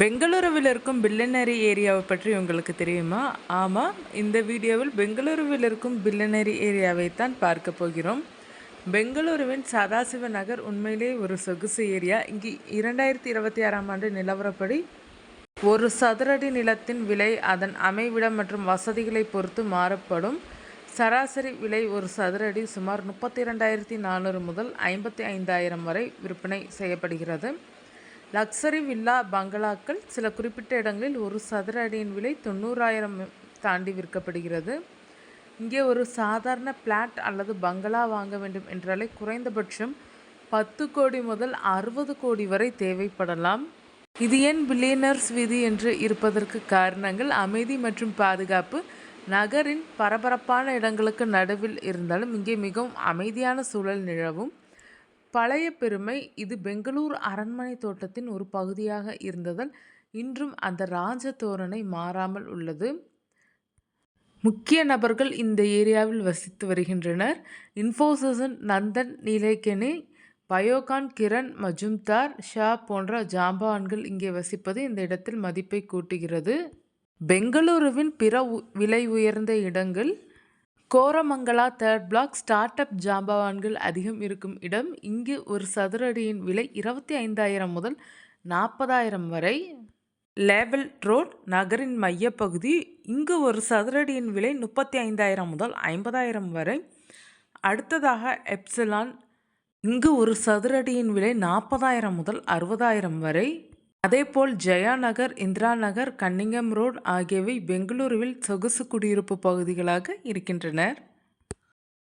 பெங்களூருவில் இருக்கும் பில்லனரி ஏரியாவை பற்றி உங்களுக்கு தெரியுமா? ஆமாம் இந்த வீடியோவில் பெங்களூருவில் இருக்கும் பில்லனரி ஏரியாவை தான் பார்க்க போகிறோம். பெங்களூருவின் சதாசிவ நகர் உண்மையிலே ஒரு சொகுசு ஏரியா. இங்கு இரண்டாயிரத்தி இருபத்தி ஆறாம் ஆண்டு நிலவரப்படி ஒரு சதுரடி நிலத்தின் விலை அதன் அமைவிடம் மற்றும் வசதிகளை பொறுத்து மாறப்படும். சராசரி விலை ஒரு சதுரடி சுமார் முப்பத்தி இரண்டாயிரத்தி நானூறு முதல் ஐம்பத்தி ஐந்தாயிரம் வரை விற்பனை செய்யப்படுகிறது. லக்ஸரி வில்லா பங்களாக்கள் சில குறிப்பிட்ட இடங்களில் ஒரு சதுர அடியின் விலை தொண்ணூறாயிரம் தாண்டி விற்கப்படுகிறது. இங்கே ஒரு சாதாரண பிளாட் அல்லது பங்களா வாங்க வேண்டும் என்றாலே குறைந்தபட்சம் பத்து கோடி முதல் அறுபது கோடி வரை தேவைப்படலாம். இது ஏன் பில்லியனர்ஸ் விதி என்று இருப்பதற்கு காரணங்கள் அமைதி மற்றும் பாதுகாப்பு. நகரின் பரபரப்பான இடங்களுக்கு நடுவில் இருந்தாலும் இங்கே மிகவும் அமைதியான சூழல் நிலவும். பழைய பெருமை இது பெங்களூர் அரண்மனை தோட்டத்தின் ஒரு பகுதியாக இருந்ததால் இன்றும் அந்த ராஜ தோரணை மாறாமல் உள்ளது. முக்கிய நபர்கள் இந்த ஏரியாவில் வசித்து வருகின்றனர். இன்ஃபோசிஸின் நந்தன் நீலேக்கெனி பயோகான் கிரண் மஜும்தார் ஷா போன்ற ஜாம்பான்கள் இங்கே வசிப்பது இந்த இடத்தில் மதிப்பை கூட்டுகிறது. பெங்களூருவின் பிற விலை உயர்ந்த இடங்கள் Koramangala third block start up ஜாம்பவான்கள் அதிகம் இருக்கும் இடம். இங்கு ஒரு சதுரடியின் விலை இருபத்தி ஐந்தாயிரம் முதல் நாற்பதாயிரம் வரை. லேவல் ரோட் நகரின் மையப்பகுதி. இங்கு ஒரு சதுரடியின் விலை முப்பத்தி ஐந்தாயிரம் முதல் ஐம்பதாயிரம் வரை. அடுத்ததாக எப்சிலான் இங்கு ஒரு சதுரடியின் விலை நாற்பதாயிரம் முதல் அறுபதாயிரம் வரை. அதேபோல் ஜெயா நகர் இந்திரா நகர் கன்னிங்கம் ரோட் ஆகியவை பெங்களூருவில் சொகுசு குடியிருப்பு பகுதிகளாக இருக்கின்றனர்.